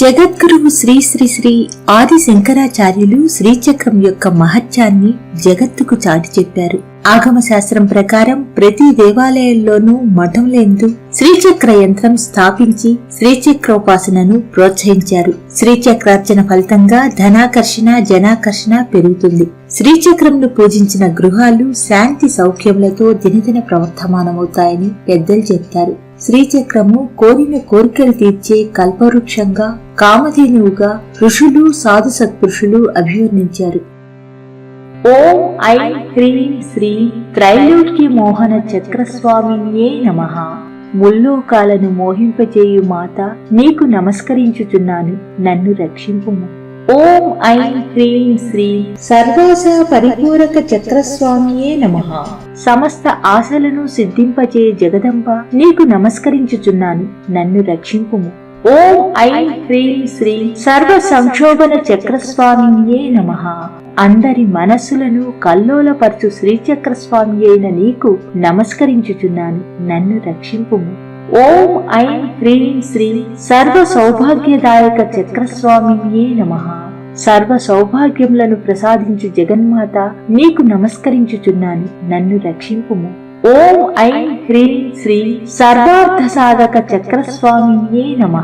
జగద్గురువు శ్రీ శ్రీ శ్రీ ఆది శంకరాచార్యులు శ్రీచక్రం యొక్క మహత్యాన్ని జగత్తుకు చాటి చెప్పారు. ఆగమ శాస్త్రం ప్రకారం ప్రతి దేవాలయంలోనూ మఠంలేందు శ్రీచక్ర యంత్రం స్థాపించి శ్రీచక్రోపాసనను ప్రోత్సహించారు. శ్రీచక్రార్చన ఫలితంగా ధనాకర్షణ జనాకర్షణ పెరుగుతుంది. శ్రీచక్రంను పూజించిన గృహాలు శాంతి సౌఖ్యములతో దినదిన ప్రవర్తమానమవుతాయని పెద్దలు చెప్తారు శ్రీచక్రము కోరిన కోరికలు తీర్చే కల్పవృక్షంగా కామధేనువుగా ఋషులు సాధు సత్పురుషులు అభివర్ణించారు. ఓం ఐం హ్రీం శ్రీ త్రైలోక్య మోహన చక్రస్వామియే నమ. ముల్లోకాలను మోహింపజేయు మాత నీకు నమస్కరించుచున్నాను. నన్ను రక్షింపుము. ఓం ఐం హ్రీం శ్రీ సర్వాస పరిపూరక చక్రస్వామియే నమ. సమస్త ఆశలను సిద్ధింపజే జగదంబ నీకు నమస్కరించుచున్నాను నన్ను రక్షింపుము. ఓం ఐం హ్రీం శ్రీ సర్వ సంక్షోభన చక్రస్వామియే నమ. అందరి మనస్సులను కల్లోలపరచు శ్రీచక్రస్వామి అయిన నీకు నమస్కరించుచున్నాను నన్ను రక్షింపుము. ఓం ఐం హ్రీం శ్రీ సర్వ సౌభాగ్యదాయక చక్రస్వామియే నమ. సర్వ సౌభాగ్యములను ప్రసాదించు జగన్మాత నీకు నమస్కరించుచున్నాను నన్ను రక్షింపుము. ఓం ఐం హ్రీం శ్రీ సర్వార్థ సాధక చక్రస్వామియే నమ.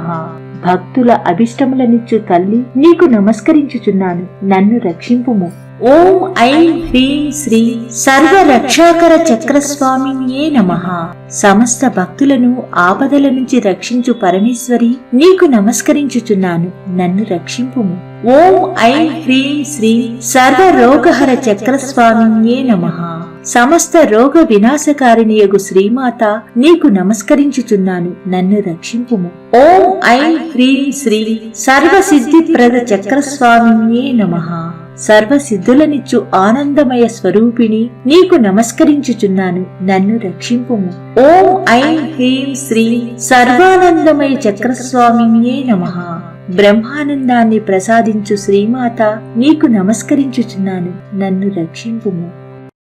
భక్తుల అభిష్టములనిచ్చు తల్లి నీకు నమస్కరించుచున్నాను నన్ను రక్షింపుము. ఓం ఐం హ్రీం శ్రీ సర్వ రక్షాకర చక్రస్వామియే నమ. సమస్త భక్తులను ఆపదల నుంచి రక్షించు పరమేశ్వరి నీకు నమస్కరించుచున్నాను నన్ను రక్షింపుము. ఓం ఐం హ్రీం శ్రీ సర్వ రోగహర చక్రస్వామియే నమ. సమస్త రోగ వినాశకారిణియగు శ్రీమాత నీకు నమస్కరించుచున్నాను నన్ను రక్షింపుము. ఓం ఐం హ్రీం శ్రీ సర్వ సిద్ధిప్రద చక్రస్వామియే నమ. సర్వ సిద్ధులనిచ్చు ఆనందమయ స్వరూపిణి నీకు నమస్కరించుచున్నాను నన్ను రక్షింపుము. ఓం ఐం హ్రీం శ్రీ సర్వానందమయ చక్రస్వామియే నమ. బ్రహ్మానందాన్ని ప్రసాదించు శ్రీమాత నీకు నమస్కరించుచున్నాను నన్ను రక్షింపుము.